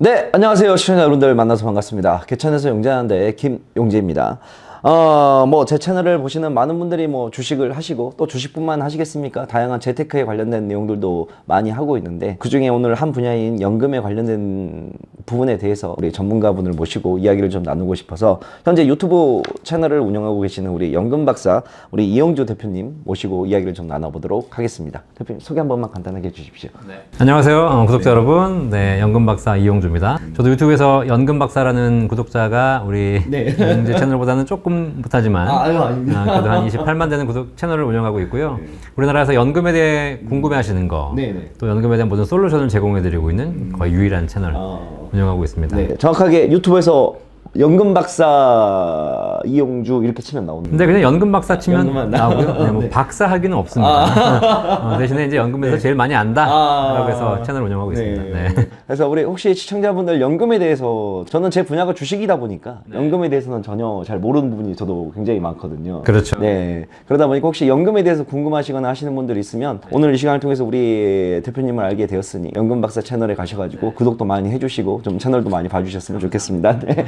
네, 안녕하세요. 시청자 여러분들 만나서 반갑습니다. 개천에서 용재하는데 김용재입니다. 어, 뭐, 제 채널을 보시는 많은 분들이 뭐 주식을 하시고 또 주식뿐만 하시겠습니까? 다양한 재테크에 관련된 내용들도 많이 하고 있는데 그 중에 오늘 한 분야인 연금에 관련된 부분에 대해서 우리 전문가분을 모시고 이야기를 좀 나누고 싶어서 현재 유튜브 채널을 운영하고 계시는 우리 연금 박사 우리 이영주 대표님 모시고 이야기를 좀 나눠보도록 하겠습니다. 대표님 소개 한 번만 간단하게 해주십시오. 안녕하세요, 어, 구독자 여러분. 네, 연금 박사 이용주입니다. 저도 유튜브에서 연금 박사라는 구독자가 우리 네. 제 채널보다는 조금 못하지만 아, 아유, 아닙니다. 네. 아, 그래도 한 28만 되는 구독 채널을 운영하고 있고요. 우리나라에서 연금에 대해 궁금해하시는 거, 네, 네. 또 연금에 대한 모든 솔루션을 제공해드리고 있는 거의 유일한 채널 아. 운영하고 있습니다. 네, 정확하게 유튜브에서 연금 박사 이용주 이렇게 치면 나오는 근데 그냥 연금 박사 치면 연금만 나와요? 나오고요. 네, 뭐 네. 박사 학위는 없습니다. 어, 대신에 이제 연금에서 제일 많이 안다. 아. 라고 해서 채널 운영하고 있습니다. 네. 그래서 우리 혹시 시청자분들 연금에 대해서 저는 제 분야가 주식이다 보니까 연금에 대해서는 전혀 잘 모르는 부분이 저도 굉장히 많거든요. 그렇죠. 네. 그러다 보니까 혹시 연금에 대해서 궁금하시거나 하시는 분들이 있으면 오늘 이 시간을 통해서 우리 대표님을 알게 되었으니 연금 박사 채널에 가셔가지고 구독도 많이 해주시고 좀 채널도 많이 봐주셨으면 좋겠습니다. 네.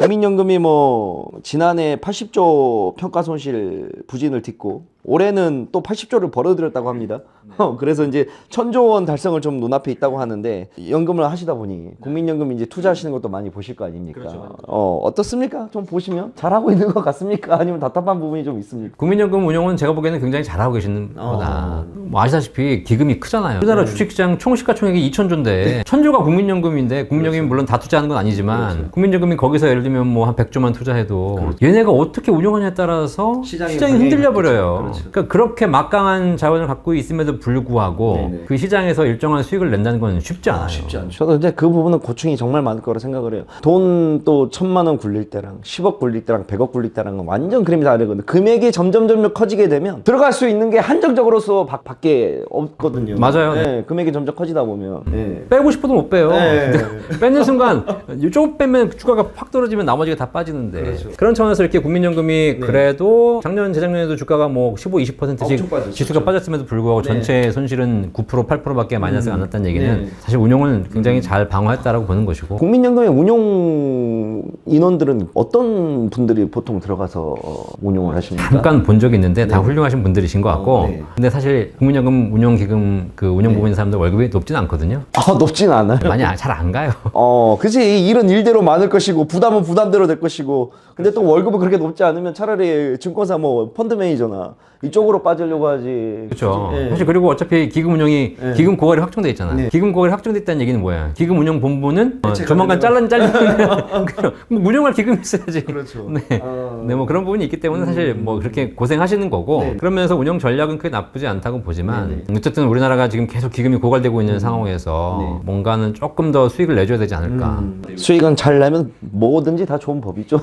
국민연금이 뭐 지난해 80조 평가 손실 부진을 딛고 올해는 또 80조를 벌어들였다고 합니다. 어, 그래서 이제 천조 원 달성을 좀 눈앞에 있다고 하는데 연금을 하시다 보니 국민연금 이제 투자하시는 것도 많이 보실 거 아닙니까? 어, 어떻습니까? 좀 보시면 잘하고 있는 것 같습니까? 아니면 답답한 부분이 좀 있습니까? 국민연금 운용은 제가 보기에는 굉장히 잘하고 계시는 어. 거다. 뭐 아시다시피 기금이 크잖아요. 우리나라 주식시장 총 시가총액이 2천조인데 천조가 국민연금인데 국민연금이 물론 다 투자하는 건 아니지만 국민연금이 거기서 예를 들면 뭐 한 100조만 투자해도 얘네가 어떻게 운용하냐에 따라서 시장이 시장이 흔들려 버려요. 그렇죠. 그러니까 그렇게 막강한 자원을 갖고 있음에도 불구하고 네네. 그 시장에서 일정한 수익을 낸다는 건 쉽지 않아요. 저도 이제 그 부분은 고충이 정말 많을 거라 생각을 해요. 돈 또 천만 원 굴릴 때랑 10억 굴릴 때랑 100억 굴릴 때랑은 완전 그림이 다르거든요. 금액이 점점 점점 커지게 되면 들어갈 수 있는 게 한정적으로서 밖, 밖에 없거든요. 맞아요. 네, 금액이 점점 커지다 보면. 네. 빼고 싶어도 못 빼요. 네. 뺏는 순간 조금 빼면 주가가 확 떨어지면 나머지가 다 빠지는데 그렇죠. 그런 차원에서 이렇게 국민연금이 그래도 작년 재작년에도 주가가 뭐 15, 20%씩 네. 엄청 빠졌었죠. 지수가 빠졌음에도 불구하고 네. 전체 손실은 9% 8%밖에 마이너스가 안 났다는 얘기는 네. 사실 운용을 굉장히 잘 방어했다라고 보는 것이고 국민연금의 운용 인원들은 어떤 분들이 보통 들어가서 어, 운용을 하십니까? 잠깐 본 적이 있는데 다 훌륭하신 분들이신 것 같고 네. 근데 사실 국민연금 운용기금 그 운용 부분 있는 사람들 월급이 높진 않거든요. 아, 높진 않아요. 많이 잘 안 가요. 어, 그지. 이 일은 일대로 많을 것이고, 부담은 부담대로 될 것이고, 근데 또 월급은 그렇게 높지 않으면 차라리 증권사 뭐, 펀드 매니저나 이쪽으로 빠지려고 하지. 그렇죠. 예. 사실 그리고 어차피 기금 운용이 네. 기금 고갈이 확정돼 있잖아. 네. 기금 고갈이 확정돼 있다는 얘기는 뭐야? 기금 운용 본부는 어, 대체가 조만간 잘란 잘리면 뭐 운용할 기금이 있어야지. 그렇죠. 네. 아. 네, 뭐 그런 부분이 있기 때문에 사실 뭐 그렇게 고생하시는 거고 네. 그러면서 운용 전략은 크게 나쁘지 않다고 보지만 네, 네. 어쨌든 우리나라가 지금 계속 기금이 고갈되고 있는 상황에서 네. 뭔가는 조금 더 수익을 내줘야 되지 않을까. 수익은 잘 내면 뭐든지 다 좋은 법이죠.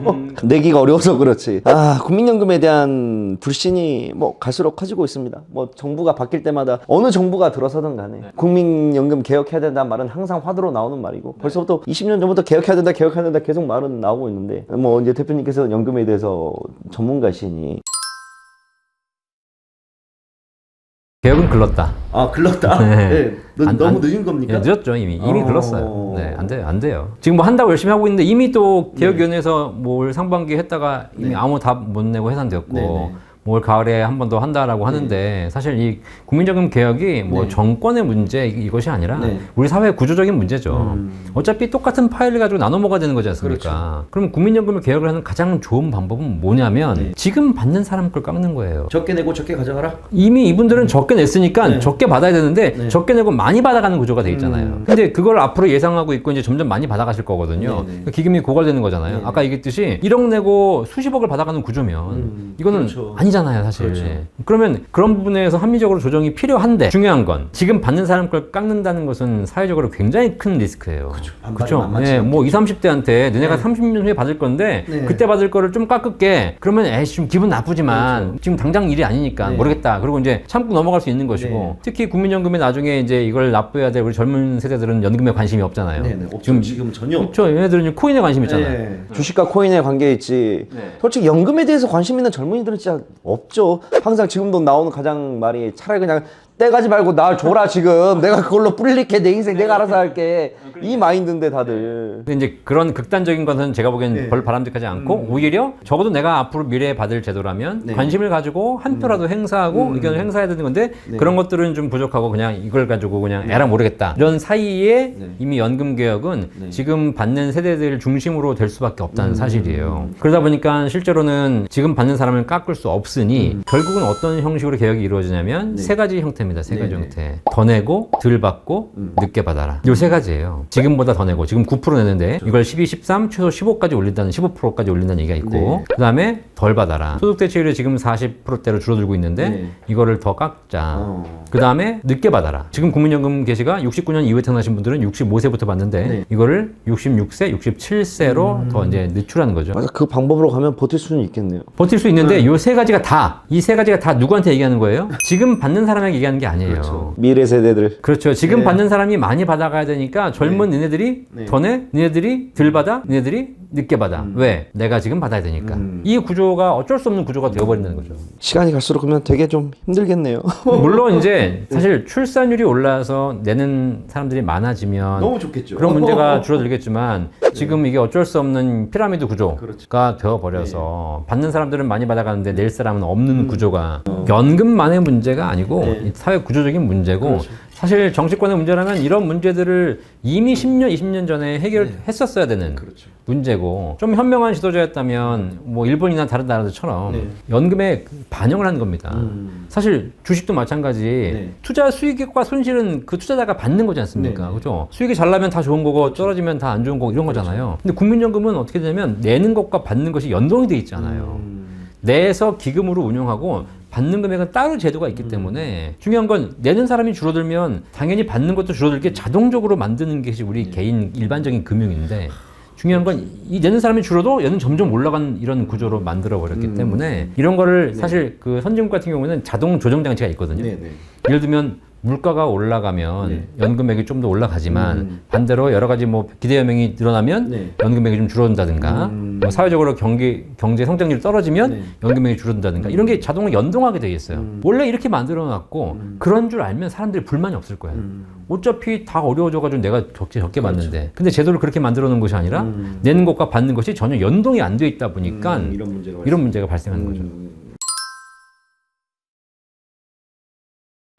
내기가 어려워서 그렇지. 아, 국민연금에 대한 불신 이 뭐 갈수록 커지고 있습니다. 뭐 정부가 바뀔 때마다 어느 정부가 들어서든 간에 국민연금 개혁해야 된다는 말은 항상 화두로 나오는 말이고 벌써부터 20년 전부터 개혁해야 된다, 개혁해야 된다 계속 말은 나오고 있는데 뭐 이제 대표님께서 연금에 대해서 전문가시니 개혁은 글렀다. 아, 글렀다. 네. 너- 안- 너무 안- 늦은 겁니까? 예, 늦었죠 이미 이미 어. 글렀어요. 네, 안 돼요, 안 돼요. 지금 뭐 한다고 열심히 하고 있는데 이미 또 개혁위원회에서 뭘 상반기 했다가 이미 아무 답 못 내고 해산되었고. 네, 네. 뭘 가을에 한 번 더 한다라고 하는데 사실 이 국민적인 개혁이 뭐 네. 정권의 문제 이- 이것이 아니라 네. 우리 사회의 구조적인 문제죠. 음. 어차피 똑같은 파일을 가지고 나눠 먹어야 되는 거지 않습니까? 그렇죠. 그럼 국민연금을 개혁을 하는 가장 좋은 방법은 뭐냐면 네. 지금 받는 사람 걸 깎는 거예요. 적게 내고 적게 가져가라. 이미 이분들은 적게 냈으니까 네. 적게 받아야 되는데 네. 적게 내고 많이 받아가는 구조가 돼 있잖아요. 음. 근데 그걸 앞으로 예상하고 있고 이제 점점 많이 받아가실 거거든요. 네, 네. 그 기금이 고갈되는 거잖아요. 네, 네. 아까 얘기했듯이 1억 내고 수십억을 받아가는 구조면 음, 이거는 그렇죠. 아니잖아요, 사실. 그렇죠. 그러면 그런 부분에서 합리적으로 조정이 필요한데 중요한 건 지금 받는 사람 걸 깎는다는 것은 사회적으로 굉장히 큰 리스크예요. 그렇죠. 만만치 네, 않겠죠. 뭐 20, 30대한테 너네가 30년 후에 받을 건데 네. 그때 받을 거를 좀 깎을게. 그러면 에이 좀 기분 나쁘지만 지금 당장 일이 아니니까 네. 모르겠다. 그리고 이제 참고 넘어갈 수 있는 것이고 네. 특히 국민연금에 나중에 이제 이걸 납부해야 될 우리 젊은 세대들은 연금에 관심이 없잖아요. 네 네. 없죠. 지금 지금 전혀 그렇죠. 얘네들은 코인에 관심 있잖아요. 네. 주식과 코인에 관계 있지. 네. 솔직히 연금에 대해서 관심 있는 젊은이들은 진짜 없죠. 항상 지금도 나오는 가장 말이 차라리 그냥 떼가지 말고 나 줘라 지금 내가 그걸로 뿌릴게 내 인생 내가 알아서 할게 이 마인드인데 다들 근데 이제 그런 극단적인 것은 제가 보기엔 네. 별 바람직하지 않고 오히려 적어도 내가 앞으로 미래에 받을 제도라면 네. 관심을 가지고 한 표라도 행사하고 음. 의견을 행사해야 되는 건데 네. 그런 것들은 좀 부족하고 그냥 이걸 가지고 그냥 에라 모르겠다 이런 사이에 네. 이미 연금 개혁은 네. 지금 받는 세대들 중심으로 될 수밖에 없다는 음. 사실이에요. 그러다 보니까 실제로는 지금 받는 사람을 깎을 수 없으니 결국은 어떤 형식으로 개혁이 이루어지냐면 음. 네. 세 가지 형태 입니다. 세 가지 네, 네. 형태. 더 내고 덜 받고 음. 늦게 받아라. 요 세 가지예요. 지금보다 더 내고 지금 9% 내는데 이걸 12, 13, 최소 15까지 올린다는 15%까지 올린다는 얘기가 있고 네. 그다음에 덜 받아라. 소득 대체율이 지금 40%대로 줄어들고 있는데 네. 이거를 더 깎자. 어. 그 다음에 늦게 받아라. 지금 국민연금 개시가 69년 이후에 태어나신 분들은 65세부터 받는데 네. 이거를 66세, 67세로 음. 더 이제 늦추라는 거죠. 맞아 그 방법으로 가면 버틸 수는 있겠네요 버틸 수 있는데 요 세 가지가 다, 이 세 가지가 다 누구한테 얘기하는 거예요? 지금 받는 사람에게 얘기하는 게 아니에요. 그렇죠. 미래 세대들 그렇죠. 지금 네. 받는 사람이 많이 받아가야 되니까 젊은 니네들이 네. 더 내, 니네들이 덜 받아, 니네들이 늦게 받아. 음. 왜? 내가 지금 받아야 되니까. 음. 이 구조가 어쩔 수 없는 구조가 되어버린다는 거죠. 시간이 갈수록 그러면 되게 좀 힘들겠네요 물론 이제 사실 출산율이 올라서 내는 사람들이 많아지면 너무 좋겠죠. 그런 문제가 줄어들겠지만 지금 이게 어쩔 수 없는 피라미드 구조가 그렇죠. 되어버려서 받는 사람들은 많이 받아가는데 낼 사람은 없는 구조가 연금만의 문제가 아니고 네. 이 사회 구조적인 문제고 그렇죠. 사실 정치권의 문제라면 이런 문제들을 이미 10년, 20년 전에 해결했었어야 되는 그렇죠. 문제고 좀 현명한 지도자였다면 뭐 일본이나 다른 나라들처럼 네. 연금에 반영을 하는 겁니다. 음. 사실 주식도 마찬가지. 네. 투자 수익과 손실은 그 투자자가 받는 거지 않습니까? 네, 네. 그죠? 수익이 잘 나면 다 좋은 거고 떨어지면 다 안 좋은 거고 이런 거잖아요. 근데 국민연금은 어떻게 되냐면 내는 것과 받는 것이 연동이 돼 있잖아요. 음. 내서 기금으로 운용하고 받는 금액은 따로 제도가 음. 있기 때문에 중요한 건 내는 사람이 줄어들면 당연히 받는 것도 줄어들게 자동적으로 만드는 것이 네. 우리 개인 일반적인 금융인데 중요한 건 이 내는 사람이 줄어도 얘는 점점 올라간 이런 구조로 만들어 버렸기 음. 때문에 이런 거를 사실 그 선진국 같은 경우에는 자동 조정 장치가 있거든요. 네, 네. 예를 들면 물가가 올라가면 네. 연금액이 좀 더 올라가지만 음. 반대로 여러 가지 뭐 기대금액이 늘어나면 네. 연금액이 좀 줄어든다든가 음. 뭐 사회적으로 경기 경제 성장률이 떨어지면 네. 연금액이 줄어든다든가 이런 게 자동으로 연동하게 돼 있어요. 음. 원래 이렇게 만들어 놨고 음. 그런 줄 알면 사람들이 불만이 없을 거예요. 음. 어차피 다 어려워져가지고 내가 적게 적게 받는데 근데 제도를 그렇게 만들어 놓은 것이 아니라 음. 내는 것과 받는 것이 전혀 연동이 안 돼 있다 보니까 음, 이런 문제가 이런 문제가 발생하는 거죠.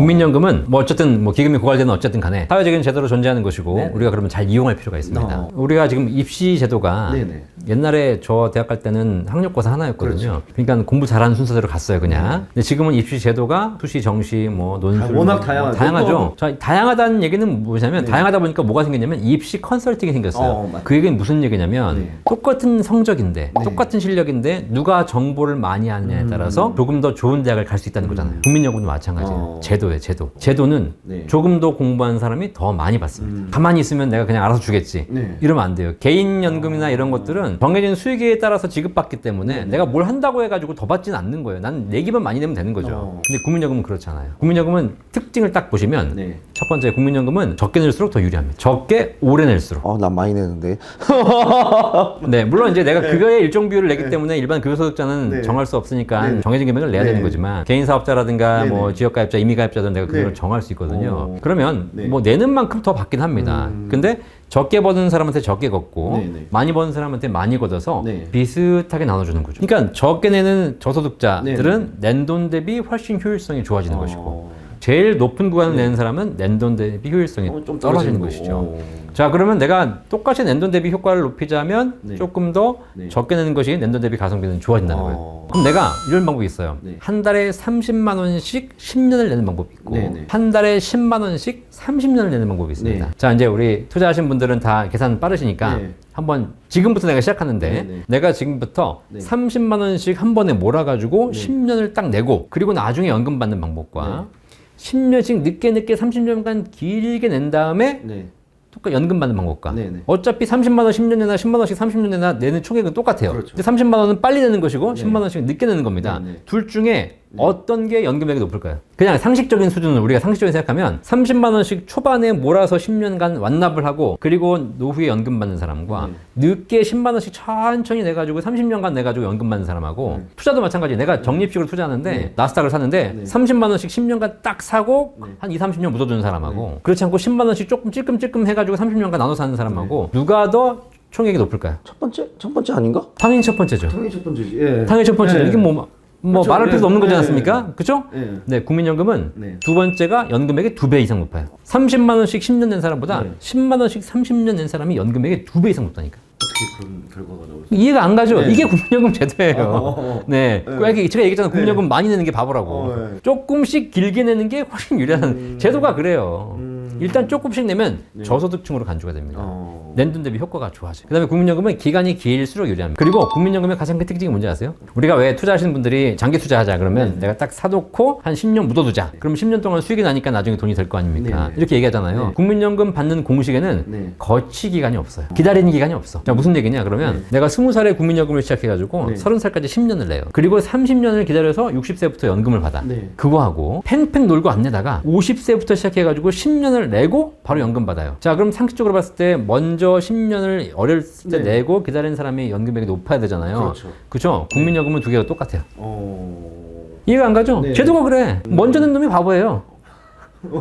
국민연금은 뭐 어쨌든 뭐 기금이 고갈되는 어쨌든 간에 사회적인 제도로 존재하는 것이고 네. 우리가 그러면 잘 이용할 필요가 있습니다. 어. 우리가 지금 입시 제도가 네네. 옛날에 저 대학 갈 때는 학력고사 하나였거든요. 그렇죠. 그러니까 공부 잘하는 순서대로 갔어요, 그냥. 근데 지금은 입시 제도가 수시, 정시, 뭐 논술 아, 워낙 뭐 다양하죠. 다양하죠. 자, 다양하다는 얘기는 뭐냐면 네. 다양하다 보니까 뭐가 생겼냐면 입시 컨설팅이 생겼어요. 어, 맞- 그 얘기는 무슨 얘기냐면 네. 똑같은 성적인데 네. 똑같은 실력인데 누가 정보를 많이 하느냐에 따라서 조금 더 좋은 대학을 갈 수 있다는 거잖아요. 국민연금도 마찬가지예요. 음. 어. 제도 예요, 제도. 제도는 네. 조금 더 공부한 사람이 더 많이 받습니다. 음. 가만히 있으면 내가 그냥 알아서 주겠지. 네. 이러면 안 돼요. 개인 연금이나 이런 것들은 정해진 수익에 따라서 지급받기 때문에 네. 내가 뭘 한다고 해가지고 더 받지는 않는 거예요. 난 내기만 많이 내면 되는 거죠. 어. 근데 국민연금은 그렇잖아요. 국민연금은 특징을 딱 보시면 네. 첫 번째 국민연금은 적게 낼수록 더 유리합니다. 적게 오래 낼수록. 아, 난 많이 내는데. 네, 물론 이제 내가 그거에 일정 비율을 내기 때문에 일반 급여소득자는 네. 정할 수 없으니까 네. 정해진 금액을 내야 네. 되는 거지만 개인 사업자라든가 네, 뭐 네. 지역가입자, 임의가입자들은 내가 그걸 네. 정할 수 있거든요. 어. 그러면 네. 뭐 내는 만큼 더 받긴 합니다. 음. 근데 적게 버는 사람한테 적게 걷고 네, 네. 많이 버는 사람한테 많이 걷어서 네. 비슷하게 나눠주는 거죠. 그러니까 적게 내는 저소득자들은 네, 낸돈 대비 훨씬 효율성이 좋아지는 어. 것이고 제일 높은 구간을 내는 사람은 낸돈 대비 효율성이 어, 좀 떨어지는 떨어지는 것이죠. 자 그러면 내가 똑같이 낸돈 대비 효과를 높이자면 네. 조금 더 네. 적게 내는 것이 낸돈 대비 가성비는 좋아진다는 어. 거예요. 그럼 내가 이런 방법이 있어요. 네. 한 달에 30만 원씩 10년을 내는 방법이 있고 네, 네. 한 달에 10만 원씩 30년을 내는 방법이 있습니다. 네. 자 이제 우리 투자하신 분들은 다 계산 빠르시니까 네. 한번 지금부터 내가 시작하는데 네, 네. 내가 지금부터 네. 30만 원씩 한 번에 몰아가지고 네. 10년을 딱 내고 그리고 나중에 연금 받는 방법과 10년씩 늦게 늦게 30년간 길게 낸 다음에 네. 똑같 연금 받는 방법과 네네. 어차피 30만 원 10년 내나 10만 원씩 30년 내나 내는 총액은 똑같아요. 그렇죠. 근데 30만 원은 빨리 내는 것이고 네. 10만 원씩 늦게 내는 겁니다. 네네. 둘 중에 어떤 게 연금액이 높을까요? 그냥 상식적인 수준으로 우리가 상식적인 생각하면 30만 원씩 초반에 몰아서 10년간 완납을 하고 그리고 노후에 연금 받는 사람과 늦게 10만 원씩 천천히 내 가지고 30년간 내 가지고 연금 받는 사람하고 투자도 마찬가지. 내가 적립식으로 투자하는데 나스닥을 샀는데 30만 원씩 10년간 딱 사고 한 2, 30년 묻어두는 사람하고 그렇지 않고 10만 원씩 조금 찔끔찔끔 해가지고 30년간 나눠 사는 사람하고 누가 더 총액이 높을까요? 첫 번째 첫 번째 아닌가? 당연히 첫 번째죠. 당연히 첫 번째지. 예. 당연히 첫 번째죠. 네. 이게 뭐, 뭐 그렇죠. 말할 필요도 없는 거지 네. 않습니까? 그죠? 예. 네, 국민연금은 네. 두 번째가 연금액의 두 배 이상 높아요. 30만 원씩 10년 낸 사람보다 네. 10만 원씩 30년 낸 사람이 연금액의 두 배 이상 높다니까. 어떻게 그런 결과가 나오죠? 이해가 안 가죠? 네. 이게 국민연금 제도예요. 어. 네. 그 얘기- 제가 얘기했잖아요. 국민연금 많이 내는 게 바보라고. 어, 네. 조금씩 길게 내는 게 훨씬 유리한 제도가 그래요. 음. 일단 조금씩 내면 저소득층으로 간주가 됩니다. 어. 낸돈 대비 효과가 좋아져요. 그다음에 국민연금은 기간이 길수록 유리합니다. 그리고 국민연금의 가장 큰 특징이 뭔지 아세요? 우리가 왜 투자하시는 분들이 장기 투자하자 그러면 내가 딱 사놓고 한 10년 묻어두자. 그럼 10년 동안 수익이 나니까 나중에 돈이 될 거 아닙니까? 네, 네. 이렇게 얘기하잖아요. 네. 국민연금 받는 공식에는 네. 거치 기간이 없어요. 기다리는 기간이 없어. 자, 무슨 얘기냐? 그러면 내가 20살에 국민연금을 시작해가지고 네. 30살까지 10년을 내요. 그리고 30년을 기다려서 60세부터 연금을 받아. 네. 그거 하고 팽팽 놀고 안 내다가 50세부터 시작해가지고 10년을 내고 바로 연금 받아요. 자, 그럼 상식적으로 봤을 때 먼저 10년을 어렸을 때 네. 내고 기다리는 사람이 연금액이 높아야 되잖아요. 그렇죠. 그죠? 국민연금은 두 개가 똑같아요. 어. 이해가 안 가죠? 네. 제도가 그래. 먼저 낸 놈이 바보예요.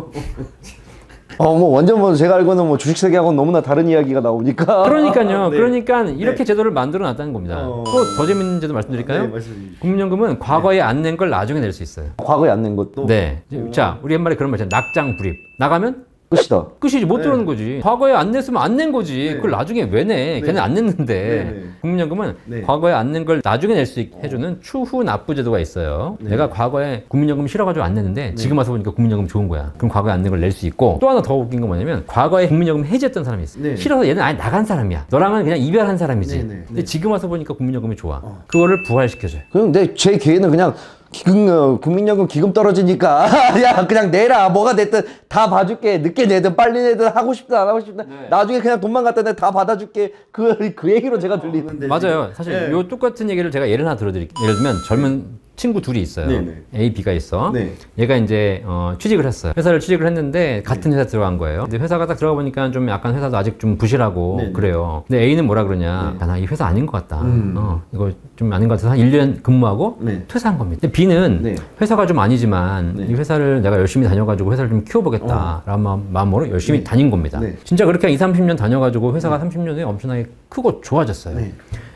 어 뭐 완전 뭐 제가 알고는 뭐 주식 세계하고는 너무나 다른 이야기가 나오니까. 그러니까요. 네. 그러니까 이렇게 제도를 만들어 놨다는 겁니다. 어. 또더 재밌는 제도 말씀드릴까요? 네. 국민연금은 과거에 안낸 걸 나중에 낼 수 있어요. 과거에 안 낸 것도 네. 자, 우리 옛말에 그런 말 있잖아요. 낙장 불입. 나가면 끝이다. 끝이지 못 네. 들어오는 거지. 과거에 안 냈으면 안 낸 거지. 네. 그걸 나중에 왜 내? 걔는 안 냈는데. 네, 네. 국민연금은 네. 과거에 안 낸 걸 나중에 낼 수 있게 해주는 추후 납부 제도가 있어요. 네. 내가 과거에 국민연금 싫어가지고 안 냈는데 지금 와서 보니까 국민연금 좋은 거야. 그럼 과거에 안 낸 걸 낼 수 있고 또 하나 더 웃긴 건 뭐냐면 과거에 국민연금 해지했던 사람이 있어. 네. 싫어서 얘는 아예 나간 사람이야. 너랑은 그냥 이별한 사람이지. 네, 네. 근데 네. 지금 와서 보니까 국민연금이 좋아. 어. 그거를 부활시켜줘요. 근데 제 기회는 그냥 기금, 어, 국민연금 기금 떨어지니까 야 그냥 내라 뭐가 됐든 다 봐줄게 늦게 내든 빨리 내든 하고 싶든 안 하고 싶든 네. 나중에 그냥 돈만 갖다 내 다 받아줄게 그, 그 얘기로 제가 들리는데 맞아요. 사실 네. 요 똑같은 얘기를 제가 예를 하나 들어드릴게요. 예를 들면 젊은 친구 둘이 있어요. 네, 네. A, B가 있어. 네. 얘가 이제 어, 취직을 했어요. 회사를 취직을 했는데 같은 회사 들어간 거예요. 근데 회사가 딱 들어가 보니까 좀 약간 회사도 아직 좀 부실하고 네, 네. 그래요. 근데 A는 뭐라 그러냐? 야, 나 이 회사 아닌 것 같다. 음. 어, 이거 좀 아닌 것 같아서 한 1년 근무하고 네. 퇴사한 겁니다. 근데 B는 네. 회사가 좀 아니지만 네. 이 회사를 내가 열심히 다녀가지고 회사를 좀 키워보겠다라는 마음- 마음으로 열심히 다닌 겁니다. 네. 진짜 그렇게 한 2, 30년 다녀가지고 회사가 30년 후에 엄청나게 크고 좋아졌어요. 네.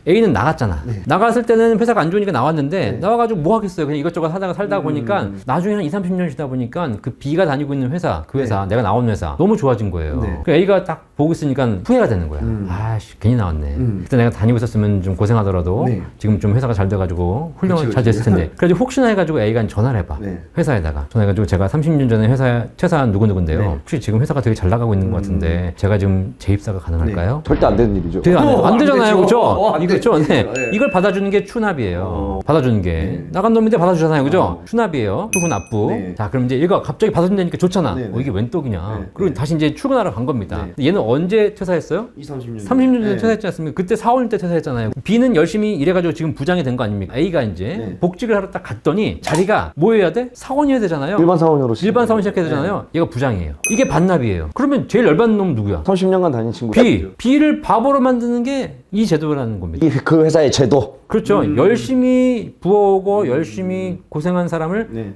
A는 나갔잖아. 나갔을 때는 회사가 안 좋으니까 나왔는데 네. 나와가지고 뭐 하겠어요. 그냥 이것저것 하다가 살다 음. 보니까 나중에 한 2, 30년 지다 보니까 그 B가 다니고 있는 회사, 그 회사, 내가 나온 회사 너무 좋아진 거예요. 네. 그 A가 딱 보고 있으니까 후회가 되는 거야. 아씨 괜히 나왔네. 음. 그때 내가 다니고 있었으면 좀 고생하더라도 네. 지금 좀 회사가 잘 돼가지고 훌륭하게 그치, 잘. 됐을 텐데. 그래서 혹시나 해가지고 A가 전화를 해봐. 네. 회사에다가 전화해가지고 제가 30년 전에 회사 퇴사한 누구누구인데요. 네. 음. 혹시 지금 회사가 되게 잘 나가고 있는 것 같은데 제가 지금 재입사가 가능할까요? 절대 안 되는 일이죠. 안, 어, 안안 되잖아요? 어, 안 이거죠, 되죠. 네. 네. 이걸 받아주는 게 추납이에요. 어. 받아주는 게 네. 나간 놈인데 받아주잖아요, 그죠? 어. 추납이에요. 추후 납부. 네. 자, 그럼 이제 얘가 갑자기 받아준다니까 좋잖아. 네, 네. 어, 이게 웬 떡이냐? 네, 그리고 네. 다시 이제 출근하러 간 겁니다. 네. 얘는 언제 퇴사했어요? 2, 30년. 30년 전에 네. 퇴사했지 않습니까? 그때 4, 5년 때 퇴사했잖아요. B는 열심히 일해가지고 지금 부장이 된 거 아닙니까? A가 이제 네. 복직을 하러 딱 갔더니 자리가 뭐 해야 돼? 사원이어야 되잖아요. 일반 사원으로 일반 사원 시작해야 되잖아요. 얘가 부장이에요. 이게 반납이에요. 그러면 제일 열받는 놈은 누구야? 30년간 다닌 친구 B. B를 바보로 만드는 게이 제도라는 겁니다. 이- 그 회사의 제도 그렇죠. 열심히 부어오고 열심히 고생한 사람을 네.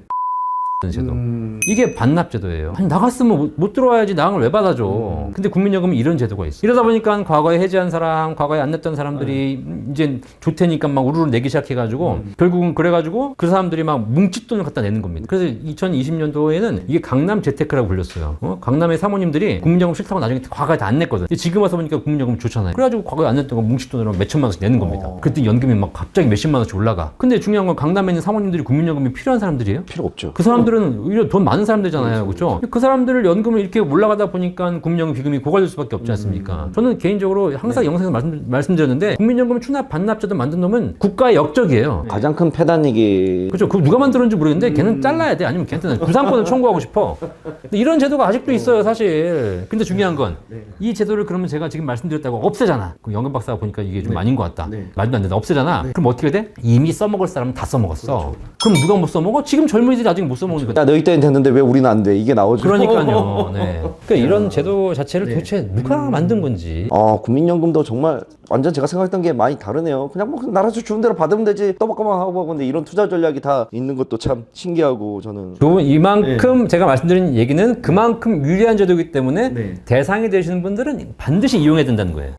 쓰는 제도. 음. 이게 반납 제도예요. 아니 나갔으면 못, 못 들어와야지 나항을 왜 받아줘. 근데 국민연금은 이런 제도가 있어. 이러다 보니까 과거에 해지한 사람, 과거에 안 냈던 사람들이 이제 좋테니까 막 우르르 내기 시작해가지고 결국은 그래가지고 그 사람들이 막 뭉칫돈을 갖다 내는 겁니다. 그래서 2020년도에는 이게 강남 재테크라고 불렸어요. 어? 강남의 사모님들이 국민연금 싫다고 나중에 과거에 다 안 냈거든. 지금 와서 보니까 국민연금 좋잖아요. 그래가지고 과거에 안 냈던 거 뭉칫돈으로 몇천만 원씩 내는 겁니다. 어. 그때 연금이 막 갑자기 몇십만 원씩 올라가. 근데 중요한 건 강남에 있는 사모님들이 국민연금이 필요한 사람들이에요. 필요 없죠. 그 사람들은 사람들은 오히려 돈 많은 사람들이잖아요. 그렇죠? 그 사람들을 연금을 이렇게 올라가다 보니까 국민연금 비금이 고갈될 수밖에 없지 않습니까? 저는 개인적으로 항상 영상에서 말씀, 말씀드렸는데 국민연금 추납 반납자들 만든 놈은 국가의 역적이에요. 가장 큰 패단이기 그렇죠. 그 누가 만들었는지 모르겠는데 걔는 잘라야 돼. 아니면 걔한테는 구상권을 청구하고 싶어. 근데 이런 제도가 아직도 있어요, 사실. 근데 중요한 건 이 제도를 그러면 제가 지금 말씀드렸다고 없애잖아. 그 연금 박사가 보니까 이게 좀 아닌 것 같다. 네. 말도 안 된다. 없애잖아. 그럼 어떻게 돼? 이미 써먹을 사람은 다 써먹었어. 그럼 누가 못 써먹어? 지금 젊은이들이 아직 못 써먹는 거지. 야 너희 때는 됐는데 왜 우리는 안 돼? 이게 나오죠. 그러니까요. 네. 그러니까 이런 제도 자체를 도대체 누가 만든 건지. 아 국민연금도 정말 완전 제가 생각했던 게 많이 다르네요. 그냥 뭐 나라에서 주는 대로 받으면 되지 떠박떠박 하고 근데 이런 투자 전략이 다 있는 것도 참 신기하고 저는 좋은 이만큼 제가 말씀드린 얘기는 그만큼 유리한 제도이기 때문에 네. 대상이 되시는 분들은 반드시 이용해야 된다는 거예요.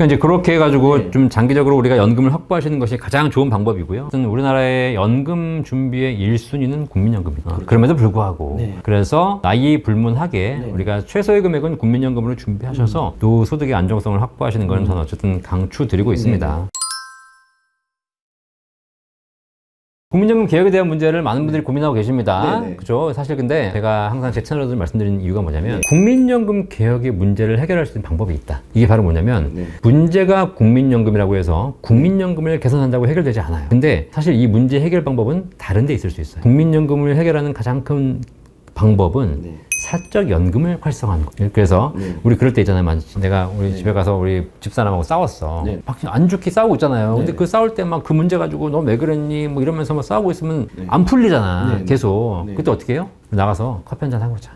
그러니까 이제 그렇게 해가지고 좀 장기적으로 우리가 연금을 확보하시는 것이 가장 좋은 방법이고요. 어쨌든 우리나라의 연금 준비의 1순위는 국민연금이다. 그럼에도 불구하고 네. 그래서 나이 불문하게 우리가 최소의 금액은 국민연금으로 준비하셔서 또 소득의 안정성을 확보하시는 것은 저는 어쨌든 강추드리고 있습니다. 국민연금 개혁에 대한 문제를 많은 분들이 고민하고 계십니다. 네네. 그죠? 사실 근데 제가 항상 제 채널에서 말씀드리는 이유가 뭐냐면 국민연금 개혁의 문제를 해결할 수 있는 방법이 있다. 이게 바로 뭐냐면 네. 문제가 국민연금이라고 해서 국민연금을 개선한다고 해결되지 않아요. 근데 사실 이 문제 해결 방법은 다른 데 있을 수 있어요. 국민연금을 해결하는 가장 큰 방법은 네. 사적 연금을 활성화하는 거예요. 그래서 네. 우리 그럴 때 있잖아요. 내가 우리 집에 가서 우리 집사람하고 싸웠어. 네. 막안 좋게 싸우고 있잖아요. 근데 네. 그 싸울 때 막 그 문제 가지고 너 왜 그랬니? 뭐 이러면서 막 싸우고 있으면 네. 안 풀리잖아. 네. 계속. 네. 그때 어떻게 해요? 나가서 커피 한 잔 하고 자.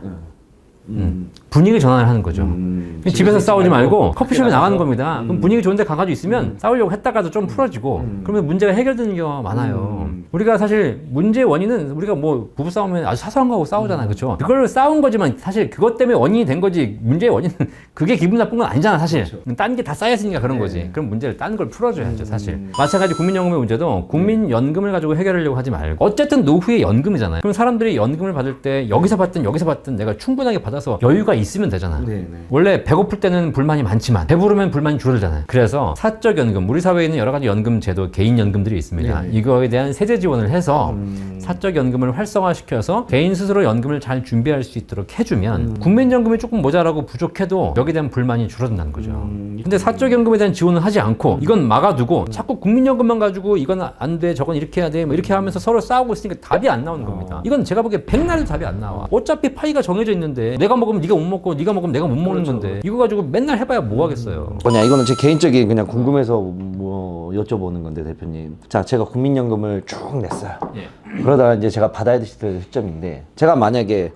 음. 분위기 전환을 하는 거죠. 음. 집에서 싸우지 말고 커피숍에 나가서. 나가는 겁니다. 그럼 분위기 좋은데 가가지고 있으면 싸우려고 했다가도 좀 풀어지고 그러면 문제가 해결되는 경우가 많아요. 음. 우리가 사실 문제의 원인은 우리가 뭐 부부 싸우면 아주 사소한 거하고 싸우잖아 요. 그렇죠? 그걸 싸운 거지만 사실 그것 때문에 원인이 된 거지 문제의 원인은 그게 기분 나쁜 건 아니잖아 사실. 딴게 다 쌓였으니까 그런 거지. 그럼 문제를 딴 걸 풀어줘야죠 사실. 마찬가지 국민연금의 문제도 국민연금을 가지고 해결하려고 하지 말고 어쨌든 노후의 연금이잖아요. 그럼 사람들이 연금을 받을 때 여기서 받든 여기서 받든 내가 충분하게 받아서 여유가 있 으면 되잖아. 네, 네. 원래 배고플 때는 불만이 많지만 배부르면 불만이 줄어들잖아요. 그래서 사적 연금, 우리 사회에 있는 여러 가지 연금 제도, 개인 연금들이 있습니다. 네. 이거에 대한 세제 지원을 해서 음. 사적 연금을 활성화시켜서 개인 스스로 연금을 잘 준비할 수 있도록 해주면 음. 국민연금이 조금 모자라고 부족해도 여기에 대한 불만이 줄어든다는 거죠. 음. 근데 사적 연금에 대한 지원을 하지 않고 이건 막아두고 자꾸 국민연금만 가지고 이건 안 돼, 저건 이렇게 해야 돼, 뭐 이렇게 하면서 서로 싸우고 있으니까 답이 안 나오는 겁니다. 이건 제가 보기에 백날도 답이 안 나와. 어차피 파이가 정해져 있는데 내가 먹으면 네가 못 먹고 네가 먹으면 내가 못 먹는 건데 이거 가지고 맨날 해봐야 뭐 하겠어요. 뭐냐 이거는 제 개인적인 그냥 궁금해서 뭐 여쭤보는 건데 대표님 자 제가 국민연금을 쭉 냈어요 예. 그러다가 이제 제가 받아야 될 시점인데 제가 만약에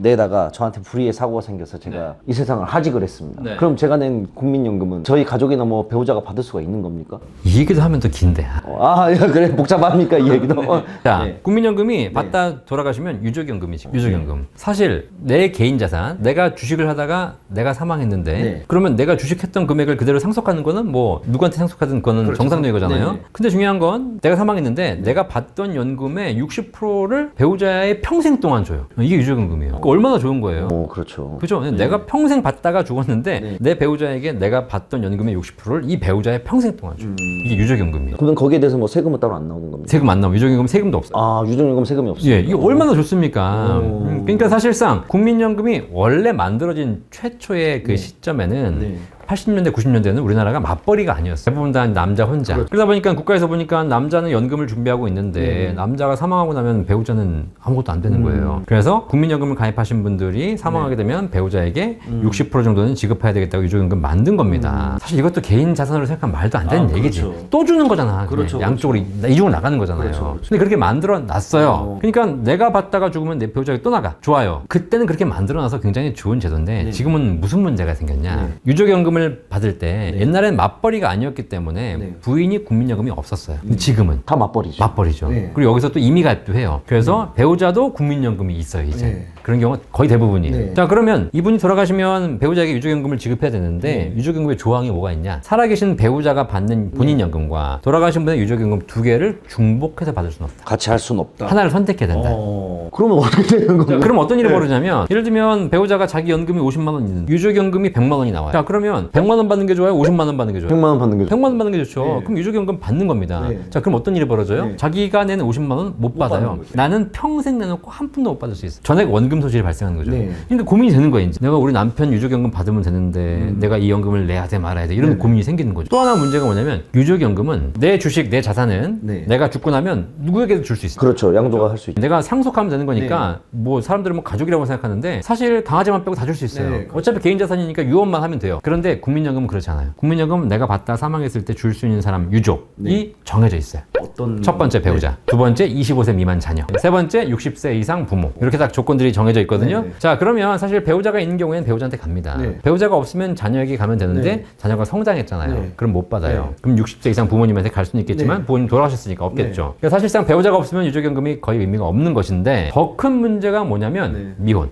내다가 저한테 불의의 사고가 생겨서 제가 이 세상을 하직을 했습니다 네. 그럼 제가 낸 국민연금은 저희 가족이나 뭐 배우자가 받을 수가 있는 겁니까? 이 얘기도 하면 또 긴데. 아 야, 그래 복잡합니까 이 얘기도 어. 자, 네. 국민연금이 받다 돌아가시면 유족연금이지. 유족연금. 사실 내 개인 자산, 내가 주식을 하다가 내가 사망했는데 네. 그러면 내가 주식했던 금액을 그대로 상속하는 거는 뭐 누구한테 상속하든 그거는 그렇죠. 정상적인 거잖아요. 네네. 근데 중요한 건 내가 사망했는데 내가 받던 연금의 60%를 배우자의 평생 동안 줘요. 이게 유족연금이에요. 그거 얼마나 좋은 거예요. 어 그렇죠 그죠? 내가 평생 받다가 죽었는데 네. 내 배우자에게 내가 받던 연금의 60%를 이 배우자의 평생 동안 줘. 요 이게 유족연금이에요. 그러면 거기에 대해서 뭐 세금은 따로 안 나오는 겁니까? 세금 안 나오고 유족연금 세금도 없어. 아 유전연금 세금이 없어요 예, 이게 얼마나 좋습니까? 음, 그러니까 사실상 국민연금이 원래 만들어진 최초의 그 시점에는 네. 80년대, 90년대는 우리나라가 맞벌이가 아니었어요. 대부분 다 남자 혼자. 그러다 보니까 국가에서 보니까 남자는 연금을 준비하고 있는데 남자가 사망하고 나면 배우자는 아무것도 안 되는 거예요. 그래서 국민연금을 가입하신 분들이 사망하게 되면 배우자에게 60% 정도는 지급해야 되겠다고 유족연금 만든 겁니다. 사실 이것도 개인 자산으로 생각하면 말도 안 되는 아, 얘기지. 그렇죠. 또 주는 거잖아. 그렇죠, 그냥 양쪽으로 이중으로 나가는 거잖아요. 그렇죠, 그렇죠. 근데 그렇게 만들어 놨어요. 어. 그러니까 내가 받다가 죽으면 내 배우자가 또 나가. 좋아요. 그때는 그렇게 만들어 놔서 굉장히 좋은 제도인데 지금은 무슨 문제가 생겼냐. 네. 유족연금을 받을 때 옛날엔 맞벌이가 아니었기 때문에 네. 부인이 국민연금이 없었어요. 근데 지금은 다 맞벌이죠 맞벌이죠. 네. 그리고 여기서 또 임의가입도 해요. 그래서 배우자도 국민연금이 있어요, 이제. 네. 그런 경우가 거의 대부분이에요. 네. 자, 그러면 이분이 돌아가시면 배우자에게 유족연금을 지급해야 되는데 유족연금의 조항이 뭐가 있냐? 살아계신 배우자가 받는 본인 연금과 돌아가신 분의 유족연금 두 개를 중복해서 받을 수는 없다. 같이 할 수는 없다 하나를 선택해야 된다. 어. 그러면 어떻게 되는 겁니까? 그럼 어떤 일이 벌어지냐면 예를 들면 배우자가 자기 연금이 50만 원 있는 유족연금이 100만 원이 나와요. 자 그러면 그러면 100만 원 받는 게 좋아요? 50만 원 받는 게 좋아요? 100만 원 받는 게좋 100만 원 받는 게 좋죠. 네. 그럼 유족연금 받는 겁니다. 네. 자, 그럼 어떤 일이 벌어져요? 네. 자기가 내는 50만 원못 받아요. 나는 평생 내놓고 한 푼도 못 받을 수 있어. 전액 원금 소실이 발생하는 거죠. 네. 그러니까 고민이 되는 거예요. 이제. 내가 우리 남편 유족연금 받으면 되는데 내가 이 연금을 내야 돼 말아야 돼 이런 음. 네. 고민이 생기는 거죠. 또 하나 문제가 뭐냐면 유족연금은 내 주식, 내 자산은 네. 내가 죽고 나면 누구에게도 줄 수 있어. 그렇죠. 양도가 할 수 있죠. 내가 상속하면 되는 거니까 네. 뭐 사람들은 뭐 가족이라고 생각하는데 사실 강아지만 빼고 다 줄 수 있어요. 네, 그렇죠. 어차피 개인 자산이니까 유언만 하면 돼요. 그런데 국민연금은 그렇지 않아요. 국민연금은 내가 받다 사망했을 때 줄 수 있는 사람 유족이 네. 정해져 있어요. 어떤 첫 번째 배우자, 두 번째 25세 미만 자녀, 세 번째 60세 이상 부모. 이렇게 딱 조건들이 정 해져 있거든요. 네, 네. 자, 그러면 사실 배우자가 있는 경우에는 배우자한테 갑니다. 네. 배우자가 없으면 자녀에게 가면 되는데 네. 자녀가 성장했잖아요. 네. 그럼 못 받아요. 네. 그럼 60세 이상 부모님한테 갈 수는 있겠지만 네. 부모님 돌아가셨으니까 없겠죠. 그러니까 사실상 배우자가 없으면 유족연금이 거의 의미가 없는 것인데 더 큰 문제가 뭐냐면 네. 미혼.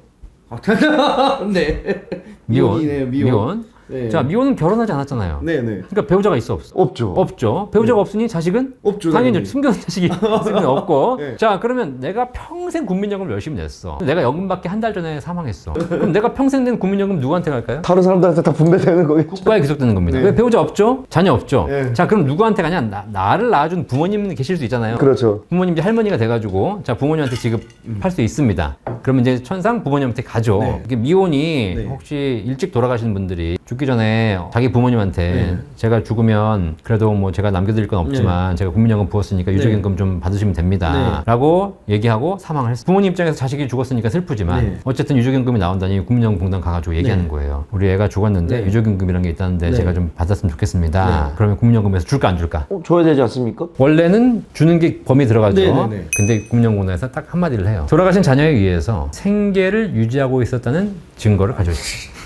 아, 네. 미혼이네요, 미혼. 네. 자, 미혼은 결혼하지 않았잖아요. 네, 네. 그러니까 배우자가 있어 없어? 없죠. 없죠. 배우자가 없으니 자식은 없죠. 당연히 당연히. 숨겨놓은 자식이 있으면 없고. 네. 자, 그러면 내가 평생 국민연금을 열심히 냈어. 내가 연금 받기 한 달 전에 사망했어. 그럼 내가 평생 낸 국민연금 누구한테 갈까요? 다른 사람들한테 다 분배되는 거겠죠. 국가에 귀속되는 겁니다. 네. 왜 배우자 없죠? 자녀 없죠? 네. 자, 그럼 누구한테 가냐? 나, 나를 낳아준 부모님 계실 수 있잖아요. 그렇죠. 부모님 이제 할머니가 돼가지고 자 부모님한테 지급할 수 있습니다. 그러면 이제 천상 부모님한테 가죠. 네. 이게 미혼이 네. 혹시 일찍 돌아가시는 분들이 죽기 전에 자기 부모님한테 제가 죽으면 그래도 뭐 제가 남겨드릴 건 없지만 제가 국민연금 부었으니까 유족연금 좀 받으시면 됩니다.라고 얘기하고 사망을 했어요. 부모님 입장에서 자식이 죽었으니까 슬프지만 네. 어쨌든 유족연금이 나온다니 국민연금공단 가가지고 얘기하는 거예요. 우리 애가 죽었는데 네. 유족연금이라는 게 있다는데 네. 제가 좀 받았으면 좋겠습니다. 그러면 국민연금에서 줄까 안 줄까? 어, 줘야 되지 않습니까? 원래는 주는 게 범위 들어가죠. 근데 국민연금공단에서 딱 한마디를 해요. 돌아가신 자녀에 의해서 생계를 유지하고 있었다는 증거를 있어요.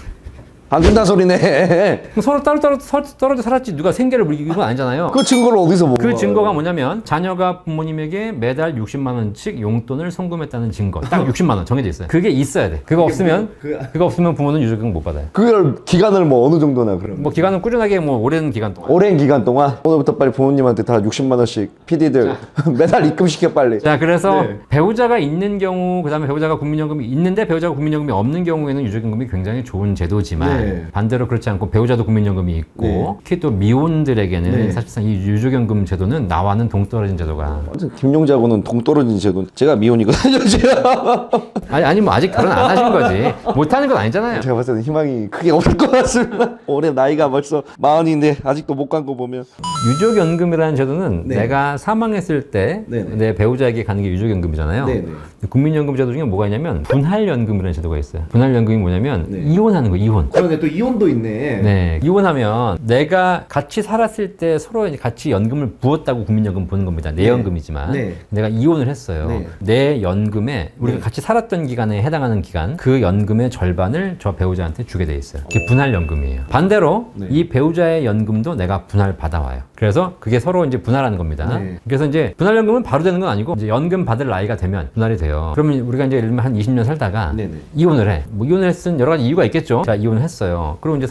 안 된다 소리네. 서로 따로 따로 서- 떨어져 살았지 누가 생계를 물리건 아니잖아요. 그 증거를 어디서 뭐? 그 증거가 뭐냐면 자녀가 부모님에게 매달 60만 원씩 용돈을 송금했다는 증거. 딱 60만 원 정해져 있어요. 그게 있어야 돼. 그거 없으면 그- 그거 없으면 부모는 유족금 못 받아요. 그걸 기간을 뭐 어느 정도나 그럼? 뭐 기간은 꾸준하게 뭐 오랜 기간 동안. 오랜 기간 동안 오늘부터 빨리 부모님한테 다 60만 원씩 PD들 매달 입금시켜 빨리. 자, 그래서 네. 배우자가 있는 경우, 그 다음에 배우자가 국민연금이 있는데 배우자가 국민연금이 없는 경우에는 유족연금이 굉장히 좋은 제도지만 네. 반대로 그렇지 않고 배우자도 국민연금이 있고 네. 특히 또 미혼들에게는 네. 사실상 이 유족연금 제도는 나와는 동떨어진 제도가 완전 김용자고는 동떨어진 제도. 제가 미혼이거든요. 제가. 아니, 아니 뭐 아직 결혼 안 하신 거지 못하는 건 아니잖아요. 제가 봤을 때는 희망이 크게 없을 것 같습니다. 올해 나이가 벌써 마흔인데 아직도 못 간 거 보면 유족연금이라는 제도는 네. 내가 사망했을 때내 네네. 배우자에게 가는 게 유족연금이잖아요. 네 네. 국민연금 제도 중에 뭐가 있냐면 분할연금이라는 제도가 있어요. 분할연금이 뭐냐면 네. 이혼하는 거 이혼. 그런데 또 이혼도 있네. 네. 이혼하면 내가 같이 살았을 때 서로 이제 같이 연금을 부었다고 국민연금 보는 겁니다. 내 네. 연금이지만 네. 내가 이혼을 했어요. 네. 내 연금에 우리가 네. 같이 살았던 기간에 해당하는 기간 그 연금의 절반을 저 배우자한테 주게 돼 있어요. 그게 분할 연금이에요. 반대로 네. 이 배우자의 연금도 내가 분할 받아와요. 그래서 그게 서로 이제 분할하는 겁니다. 네. 그래서 이제 분할 연금은 바로 되는 건 아니고 이제 연금 받을 나이가 되면 분할이 돼요. 그러면 우리가 이제 예를 들면 한 20년 살다가 네네. 이혼을 해. 뭐 이혼을 했은 여러 가지 이유가 있겠죠. 자, 이혼을 했어 요. 그리고 이제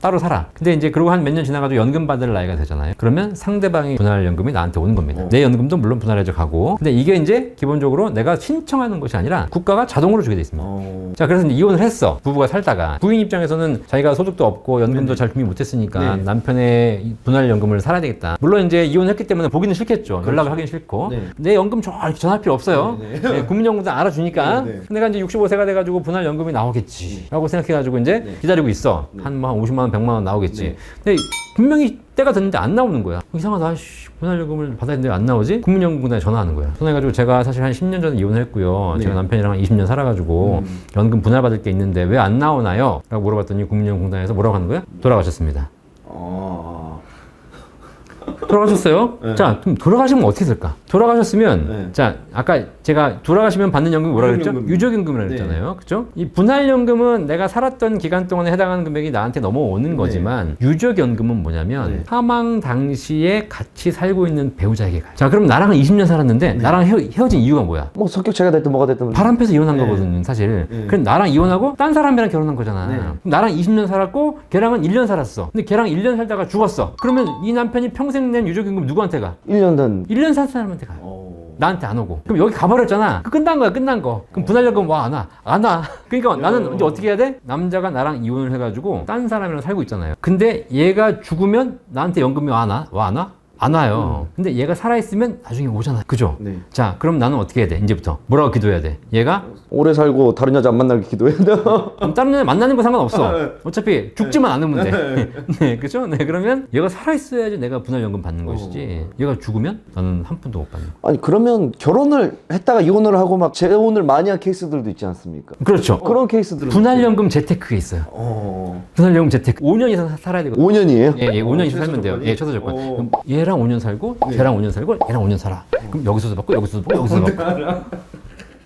따로 살아. 근데 이제 그러고 한 몇 년 지나가도 연금 받을 나이가 되잖아요. 그러면 상대방이 분할 연금이 나한테 오는 겁니다. 어. 내 연금도 물론 분할해져 가고. 근데 이게 이제 기본적으로 내가 신청하는 것이 아니라 국가가 자동으로 주게 돼 있습니다. 어. 자, 그래서 이제 이혼을 했어. 부부가 살다가. 부인 입장에서는 자기가 소득도 없고 연금도 잘 준비 못 했으니까 네. 남편의 이 분할 연금을 살아야 되겠다. 물론 이제 이혼했기 때문에 보기는 싫겠죠. 연락을 하긴 싫고. 네. 내 연금 저 이렇게 전할 필요 없어요. 네, 네, 국민연금도 알아주니까. 네, 네. 내가 이제 65세가 돼 가지고 분할 연금이 나오겠지. 라고 생각해 가지고 이제 네. 기다리고 있어. 한뭐한 50만 원, 100만 원 나오겠지. 네. 근데 분명히 때가 됐는데 안 나오는 거야. 이상하다. 씨, 분할연금을 받아야 되는데 안 나오지? 국민연금공단에 전화하는 거야. 전화해가지고 제가 사실 한 10년 전에 이혼을 했고요. 네. 제가 남편이랑 한 20년 살아가지고 음. 연금 분할받을 게 있는데 왜 안 나오나요? 라고 물어봤더니 국민연금공단에서 뭐라고 하는 거야? 돌아가셨습니다. 어. 돌아가셨어요? 네. 자, 그럼 돌아가시면 어떻게 될까? 돌아가셨으면, 네. 자, 아까 제가 돌아가시면 받는 연금이 뭐라 그랬죠? 유족연금. 유족연금이라고 네. 했잖아요. 그죠? 이 분할연금은 내가 살았던 기간 동안에 해당하는 금액이 나한테 넘어오는 거지만, 유족연금은 뭐냐면, 네. 사망 당시에 같이 살고 있는 배우자에게 가요. 자, 그럼 나랑 20년 살았는데, 나랑 헤어, 헤어진 이유가 뭐야? 뭐 성격차가 됐든 뭐가 됐든 바람 펴서 이혼한 네. 거거든요, 사실. 네. 그럼 나랑 이혼하고 딴 사람이랑 결혼한 거잖아. 네. 그럼 나랑 20년 살았고 걔랑은 1년 살았어. 근데 걔랑 1년 살다가 죽었어. 그러면 이 남편이 평생 낸 유족연금 누구한테 가? 1년 된 1년 산 사람한테 가요. 어. 나한테 안 오고 그럼 여기 가버렸잖아 그 끝난 거야 끝난 거 그럼 분할연금 와 안 와? 안 와. 그러니까 나는 이제 어떻게 해야 돼? 남자가 나랑 이혼을 해가지고 딴 사람이랑 살고 있잖아요 근데 얘가 죽으면 나한테 연금이 와 안 와? 와 안 와? 안 와요. 근데 얘가 살아있으면 나중에 오잖아. 그죠? 네. 자, 그럼 나는 어떻게 해야 돼? 이제부터. 뭐라고 기도해야 돼? 얘가 오래 살고 다른 여자 안 만나게 기도해야 돼. 그럼 다른 애 만나는 거 상관없어. 어차피 죽지만 않으면 돼. 네, 그죠? 네, 그러면 얘가 살아있어야지 내가 분할연금 받는 것이지. 얘가 죽으면 나는 한 푼도 못 받는. 아니 그러면 결혼을 했다가 이혼을 하고 막 재혼을 많이 한 케이스들도 있지 않습니까? 그렇죠. 그런 케이스들은 분할연금 재테크에 있어요. 어. 분할연금 재테크. 5년 이상 살아야 되거든요. 5년이에요? 예, 예, 5년 이상 최소 살면 돼요. 예, 최소 조건. 어. 그럼 얘랑 5년 살고, 걔랑 5년 살고, 얘랑 5년 살아. 그럼 여기서도 받고, 여기서도 받고, 여기서도 받고.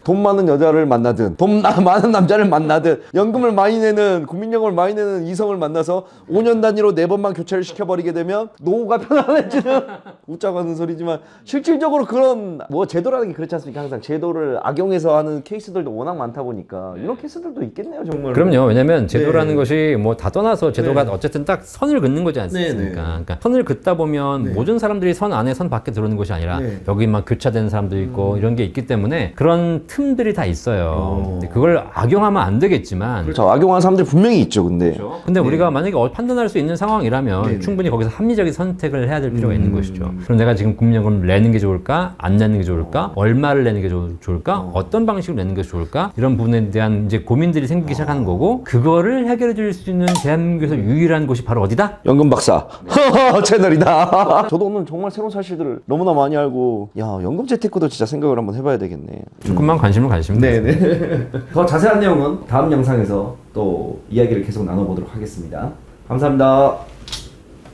돈 많은 여자를 만나든 돈 나- 많은 남자를 만나든 연금을 많이 내는 국민연금을 많이 내는 이성을 만나서 5년 단위로 네 번만 교체를 시켜버리게 되면 노후가 편안해지는 웃자고 하는 소리지만 실질적으로 그런 뭐 제도라는 게 그렇지 않습니까 항상 제도를 악용해서 하는 케이스들도 워낙 많다 보니까 이런 케이스들도 있겠네요 정말 그럼요. 왜냐면 제도라는 네. 것이 뭐 다 떠나서 제도가 어쨌든 딱 선을 긋는 거지 않습니까? 네, 네. 그러니까 선을 긋다 보면 네. 모든 사람들이 선 안에 선 밖에 들어오는 것이 아니라 네. 음. 여기 막 교차되는 사람도 있고 이런 게 있기 때문에 그런 틈들이 다 있어요. 어. 근데 그걸 악용하면 안 되겠지만 그렇죠 악용하는 사람들이 분명히 있죠 근데 근데 우리가 만약에 어- 판단할 수 있는 상황이라면 네네. 충분히 거기서 합리적인 선택을 해야 될 필요가 있는 음. 것이죠. 그럼 내가 지금 국민연금을 내는 게 좋을까? 안 내는 게 좋을까? 얼마를 내는 게 좋- 좋을까? 어. 떤 방식으로 내는 게 좋을까? 이런 부분에 대한 이제 고민들이 생기기 시작하는 거고 그거를 해결해 줄 수 있는 대한민국에서 유일한 곳이 바로 어디다? 연금 박사 채널이다. 저도 오늘 정말 새로운 사실들을 너무나 많이 알고 야 연금 재테크도 진짜 생각을 한번 해봐야 되겠네. 조금만 관심을 가지시면 돼요. 네네. 더 자세한 내용은 다음 영상에서 또 이야기를 계속 나눠보도록 하겠습니다. 감사합니다.